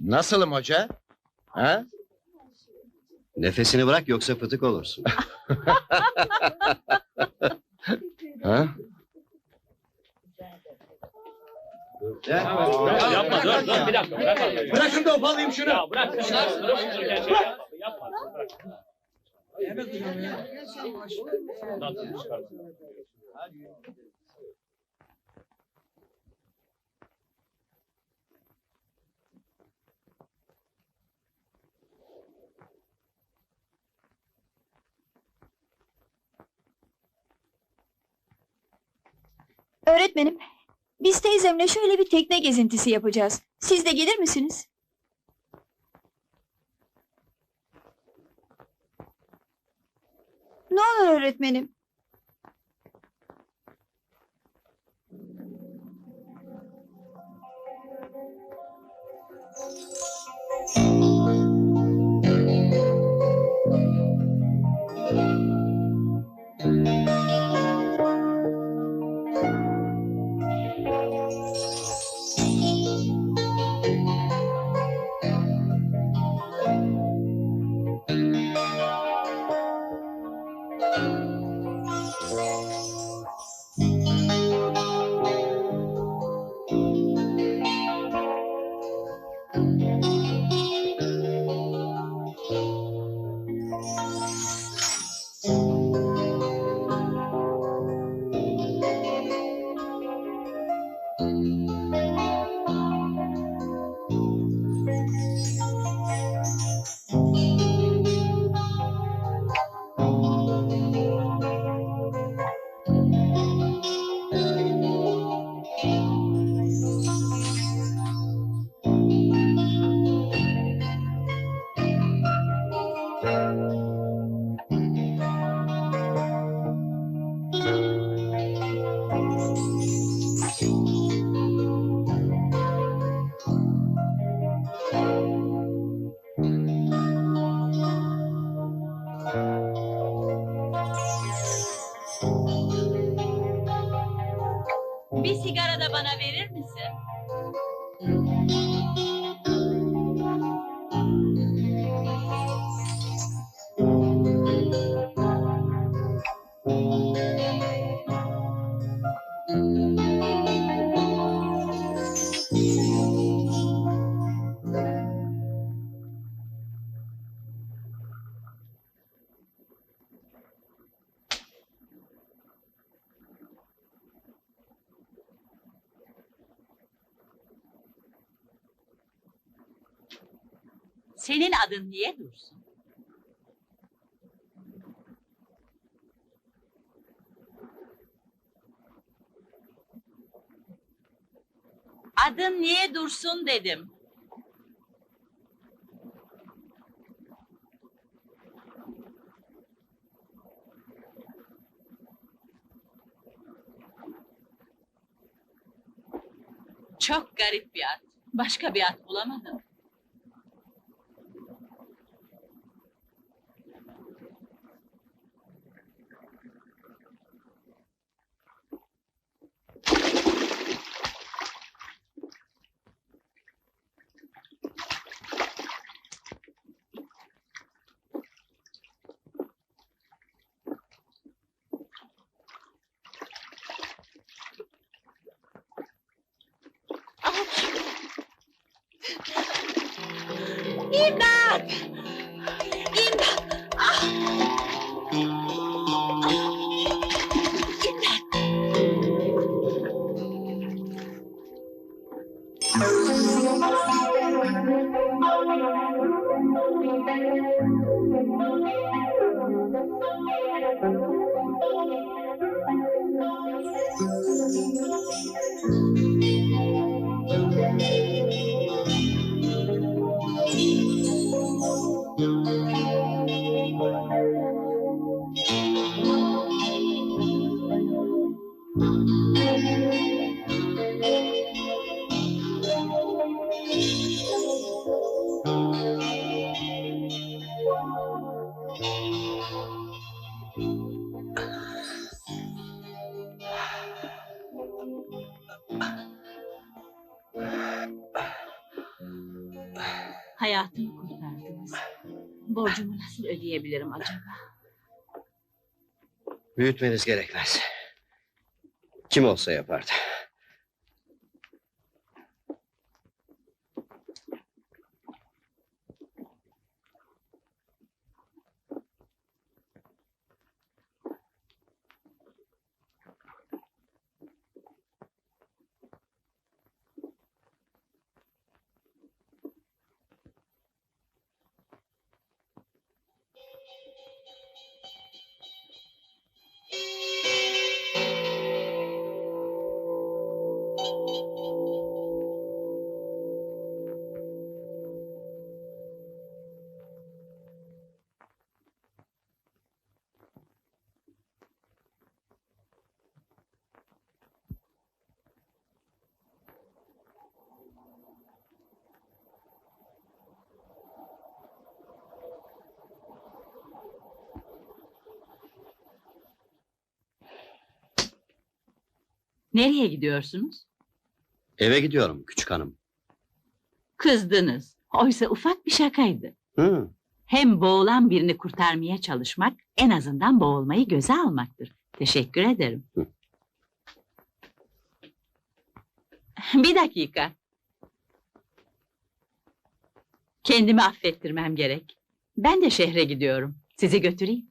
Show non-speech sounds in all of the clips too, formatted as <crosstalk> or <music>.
Nasılım hoca? Ha? Nefesini bırak yoksa fıtık olursun. <laughs> Ha? Ya, Yapma dur dur bir dakika bırak. Bırakın da ufalayayım şunu. Ya bırak şunu. Bırak şunu gerçekten. Yapma. Bırak. Nasıl çıkarsın? Öğretmenim, biz teyzemle şöyle bir tekne gezintisi yapacağız. Siz de gelir misiniz? Ne olur öğretmenim. Bir sigara da bana verir Senin adın niye Dursun? Adın niye Dursun dedim. Çok garip bir ad. Başka bir ad bulamadım. İmdat! İmdat! Ah! Ah! İmdat! Hayatımı kurtardınız. Borcumu nasıl ödeyebilirim acaba? Büyütmeniz gerekmez. Kim olsa yapardı. Nereye gidiyorsunuz? Eve gidiyorum küçük hanım. Kızdınız. Oysa ufak bir şakaydı. Hı, Hem boğulan birini kurtarmaya çalışmak en azından boğulmayı göze almaktır. Teşekkür ederim. Hı. <laughs> Bir dakika. Kendimi affettirmem gerek. Ben de şehre gidiyorum. Sizi götüreyim.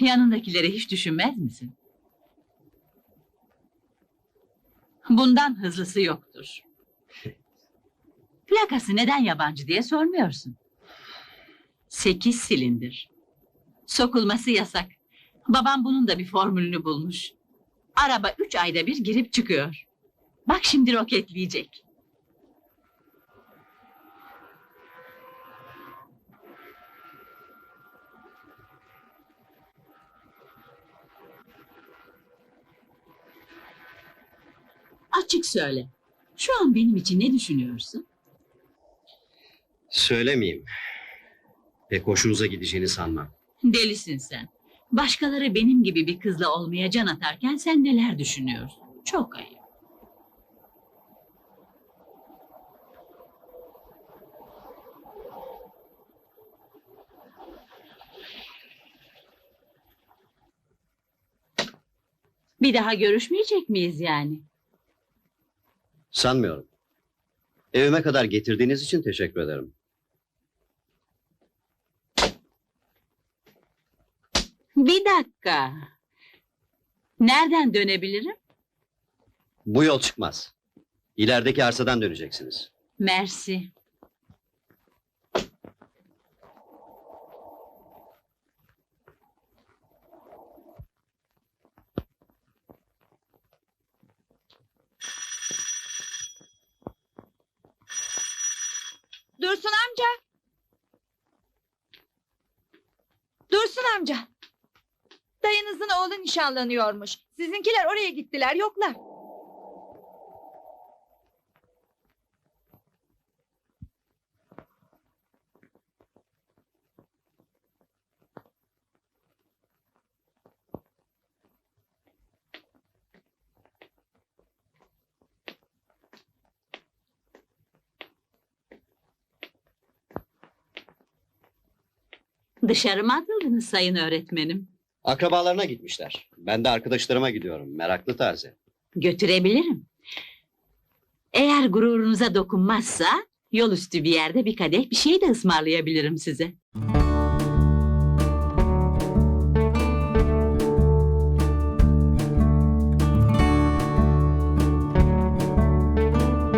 Yanındakileri hiç düşünmez misin? Bundan hızlısı yoktur. Plakası neden yabancı diye sormuyorsun. Sekiz silindir. Sokulması yasak. Babam bunun da bir formülünü bulmuş. Araba üç ayda bir girip çıkıyor. Bak şimdi roketleyecek. Açık söyle. Şu an benim için ne düşünüyorsun? söylemeyeyim. Pek hoşunuza gideceğini sanmam. Delisin sen. Başkaları benim gibi bir kızla olmaya can atarken sen neler düşünüyorsun? Çok ayıp. Bir daha görüşmeyecek miyiz yani? Sanmıyorum. Evime kadar getirdiğiniz için teşekkür ederim. Bir dakika. Nereden dönebilirim? Bu yol çıkmaz. İlerideki arsadan döneceksiniz. Mersi. Dursun amca. Dursun amca. Dayınızın oğlu nişanlanıyormuş. Sizinkiler oraya gittiler yoklar. Dışarı mı atıldınız sayın öğretmenim? Akrabalarına gitmişler. Ben de arkadaşlarıma gidiyorum. Meraklı taze. Götürebilirim. Eğer gururunuza dokunmazsa yol üstü bir yerde bir kadeh bir şey de ısmarlayabilirim size.